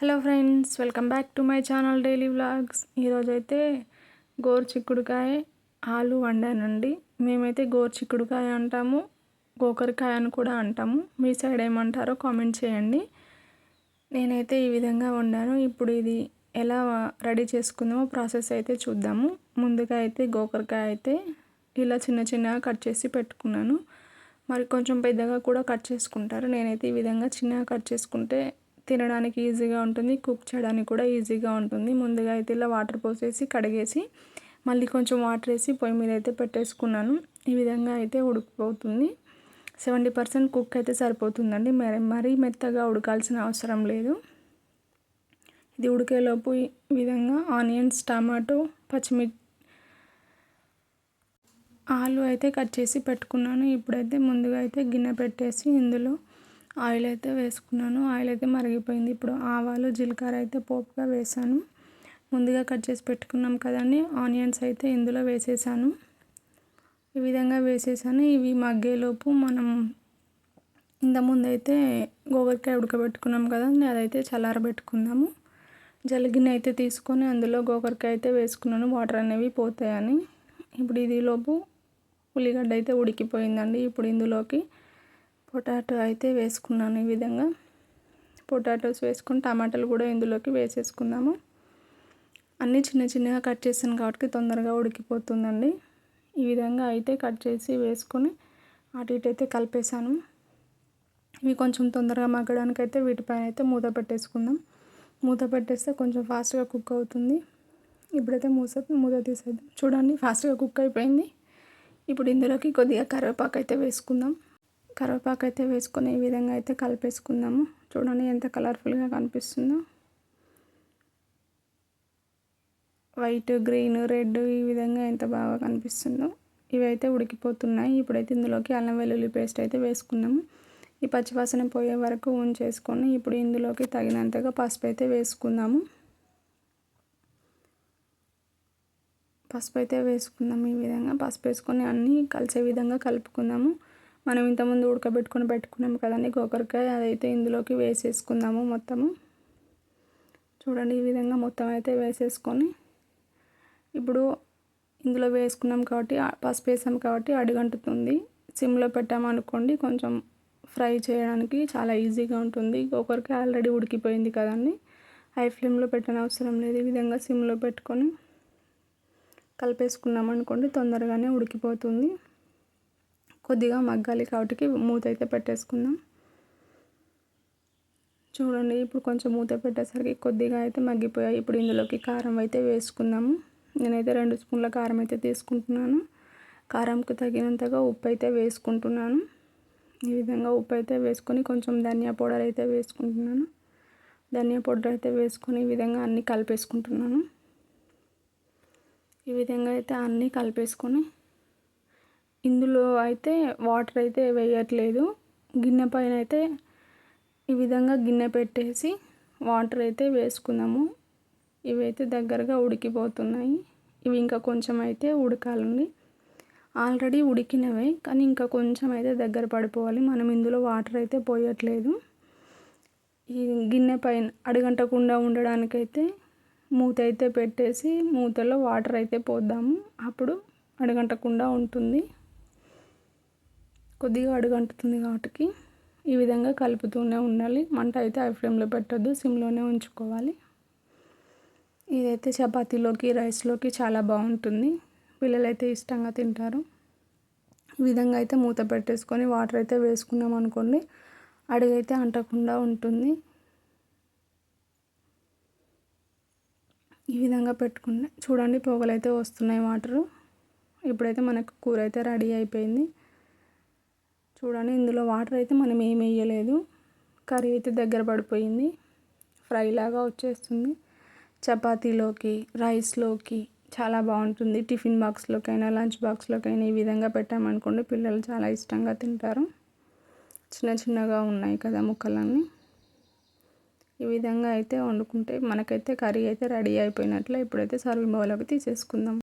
Hello friends welcome back to my channel daily vlogs. ఈరోజు అయితే గోరు చిక్కుడుకాయ ఆలు వండానండి. మేమైతే గోరు చిక్కుడుకాయ అంటాము గోకరకాయ అని కూడా అంటాము. మీ సైడ్ ఏమంటారో కామెంట్ చేయండి. నేనైతే ఈ విధంగా వండాను. ఇప్పుడు ఇది ఎలా రెడీ చేసుకుందామో ప్రాసెస్ అయితే చూద్దాము. ముందుగా అయితే గోకరకాయ అయితే ఇలా చిన్న చిన్నగా కట్ చేసి పెట్టుకున్నాను. మరి కొంచెం పెద్దగా కూడా కట్ చేసుకుంటారు. నేనైతే ఈ విధంగా చిన్నగా కట్ చేసుకుంటే తినడానికి ఈజీగా ఉంటుంది కుక్ చేయడానికి కూడా ఈజీగా ఉంటుంది. ముందుగా అయితే ఇలా వాటర్ పోసేసి కడిగేసి మళ్ళీ కొంచెం వాటర్ వేసి పొయ్యి మీద అయితే పెట్టేసుకున్నాను. ఈ విధంగా అయితే ఉడికిపోతుంది. సెవెంటీ పర్సెంట్ కుక్ అయితే సరిపోతుందండి. మరి మరీ మెత్తగా ఉడకాల్సిన అవసరం లేదు. ఇది ఉడికేలోపు ఈ విధంగా ఆనియన్స్ టమాటో పచ్చిమిర్చి ఆలు అయితే కట్ చేసి పెట్టుకున్నాను. ఇప్పుడైతే ముందుగా అయితే గిన్నె పెట్టేసి ఇందులో ఆయిల్ అయితే వేసుకున్నాను. ఆయిల్ అయితే మరిగిపోయింది. ఇప్పుడు ఆవాలు జీలకర్ర అయితే పోపుగా వేసాను. ముందుగా కట్ చేసి పెట్టుకున్నాం కదండి. ఆనియన్స్ అయితే ఇందులో వేసేసాను. ఈ విధంగా వేసేసాను. ఇవి మగ్గేలోపు మనం ఇంతకుముందు అయితే గోగరికాయ ఉడకబెట్టుకున్నాం కదండి. అదైతే చల్లారబెట్టుకుందాము. జలిగిన అయితే తీసుకొని అందులో గోకరకాయ అయితే వేసుకున్నాను. వాటర్ అనేవి పోతాయని. ఇప్పుడు ఇది లోపు ఉల్లిగడ్డ అయితే ఉడికిపోయిందండి. ఇప్పుడు ఇందులోకి పొటాటో అయితే వేసుకున్నాను ఈ విధంగా. పొటాటోస్ వేసుకుని టమాటాలు కూడా ఇందులోకి వేసేసుకుందాము. అన్నీ చిన్న చిన్నగా కట్ చేసాను కాబట్టి తొందరగా ఉడికిపోతుందండి. ఈ విధంగా అయితే కట్ చేసి వేసుకొని అటు ఇటు అయితే కలిపేసాను ఇవి కొంచెం తొందరగా మగ్గడానికి అయితే వీటిపైన అయితే మూత పెట్టేసుకుందాం. మూత పెట్టేస్తే కొంచెం ఫాస్ట్గా కుక్ అవుతుంది. ఇప్పుడైతే మూస మూత తీసేద్దాం. చూడండి ఫాస్ట్గా కుక్ అయిపోయింది. ఇప్పుడు ఇందులోకి కొద్దిగా కరివేపాకు అయితే వేసుకుందాం. కరివేపాకు అయితే వేసుకొని ఈ విధంగా అయితే కలిపేసుకుందాము. చూడండి ఎంత కలర్ఫుల్గా కనిపిస్తుందో. వైట్ గ్రీన్ రెడ్ ఈ విధంగా ఎంత బాగా కనిపిస్తుందో. ఇవైతే ఉడికిపోతున్నాయి. ఇప్పుడైతే ఇందులోకి అల్లం వెల్లుల్లి పేస్ట్ అయితే వేసుకున్నాము ఈ పచ్చివాసన పోయే వరకు ఉంచేసుకొని ఇప్పుడు ఇందులోకి తగినంతగా పసుపు అయితే వేసుకుందాము. పసుపు అయితే వేసుకుందాము ఈ విధంగా. పసుపు వేసుకొని అన్నీ కలిసే విధంగా కలుపుకుందాము. మనం ఇంతకుముందు ఉడకబెట్టుకొని పెట్టుకున్నాము కదండి గోకరకాయ అదైతే ఇందులోకి వేసేసుకుందాము మొత్తము. చూడండి ఈ విధంగా మొత్తం అయితే వేసేసుకొని ఇప్పుడు ఇందులో వేసుకున్నాం కాబట్టి పసుపు వేసాం కాబట్టి అడుగంటుతుంది. సిమ్లో పెట్టామనుకోండి కొంచెం ఫ్రై చేయడానికి చాలా ఈజీగా ఉంటుంది. ఒకరికి ఆల్రెడీ ఉడికిపోయింది కదండి. హై ఫ్లేమ్లో పెట్టని అవసరం లేదు. ఈ విధంగా సిమ్లో పెట్టుకొని కలిపేసుకున్నాం అనుకోండి తొందరగానే ఉడికిపోతుంది. కొద్దిగా మగ్గాలి కాబట్టి మూత అయితే పెట్టేసుకుందాం. చూడండి ఇప్పుడు కొంచెం మూత పెట్టేసరికి కొద్దిగా అయితే మగ్గిపోయాయి. ఇప్పుడు ఇందులోకి కారం అయితే వేసుకుందాము. నేనైతే రెండు స్పూన్ల కారం అయితే తీసుకుంటున్నాను. కారంకు తగినంతగా ఉప్పు అయితే వేసుకుంటున్నాను. ఈ విధంగా ఉప్పు అయితే వేసుకొని కొంచెం ధనియా పౌడర్ అయితే వేసుకుంటున్నాను. ధనియా పౌడర్ అయితే వేసుకొని ఈ విధంగా అన్నీ కలిపేసుకుంటున్నాను. ఈ విధంగా అయితే అన్నీ కలిపేసుకొని ఇందులో అయితే వాటర్ అయితే వేయట్లేదు. గిన్నె పైన అయితే ఈ విధంగా గిన్నె పెట్టేసి వాటర్ అయితే వేసుకుందాము ఇవైతే దగ్గరగా ఉడికిపోతున్నాయి. ఇవి ఇంకా కొంచెం అయితే ఉడకాలండి. ఆల్రెడీ ఉడికినవే కానీ ఇంకా కొంచెం అయితే దగ్గర పడిపోవాలి. మనం ఇందులో వాటర్ అయితే పోయట్లేదు. ఈ గిన్నె పైన అడగంటకుండా ఉండడానికైతే మూత అయితే పెట్టేసి మూతలో వాటర్ అయితే పోద్దాము. అప్పుడు అడగంటకుండా ఉంటుంది. కొద్దిగా అడుగంటుతుంది కాబట్టి ఈ విధంగా కలుపుతూనే ఉండాలి. మంట అయితే హై ఫ్లేమ్లో పెట్టద్దు. సిమ్లోనే ఉంచుకోవాలి. ఇదైతే చపాతీలోకి రైస్లోకి చాలా బాగుంటుంది. పిల్లలైతే ఇష్టంగా తింటారు. ఈ విధంగా అయితే మూత పెట్టేసుకొని వాటర్ అయితే వేసుకున్నాం అనుకోండి అడుగైతే అంటకుండా ఉంటుంది. ఈ విధంగా పెట్టుకుంటే చూడండి పొగలు అయితే వస్తున్నాయి వాటరు ఇప్పుడైతే మనకు కూర అయితే రెడీ అయిపోయింది. చూడండి ఇందులో వాటర్ అయితే మనం ఏం వేయలేదు. కర్రీ అయితే దగ్గర పడిపోయింది. ఫ్రై లాగా వచ్చేస్తుంది. చపాతీలోకి రైస్లోకి చాలా బాగుంటుంది. టిఫిన్ బాక్స్లోకైనా లంచ్ బాక్స్లోకైనా ఈ విధంగా పెట్టామనుకోండి పిల్లలు చాలా ఇష్టంగా తింటారు. చిన్న చిన్నగా ఉన్నాయి కదా ముక్కలన్నీ. ఈ విధంగా అయితే వండుకుంటే మనకైతే కర్రీ అయితే రెడీ అయిపోయినట్లే. ఇప్పుడైతే సర్వింగ్ బౌల్లోకి తీసేసుకుందాం.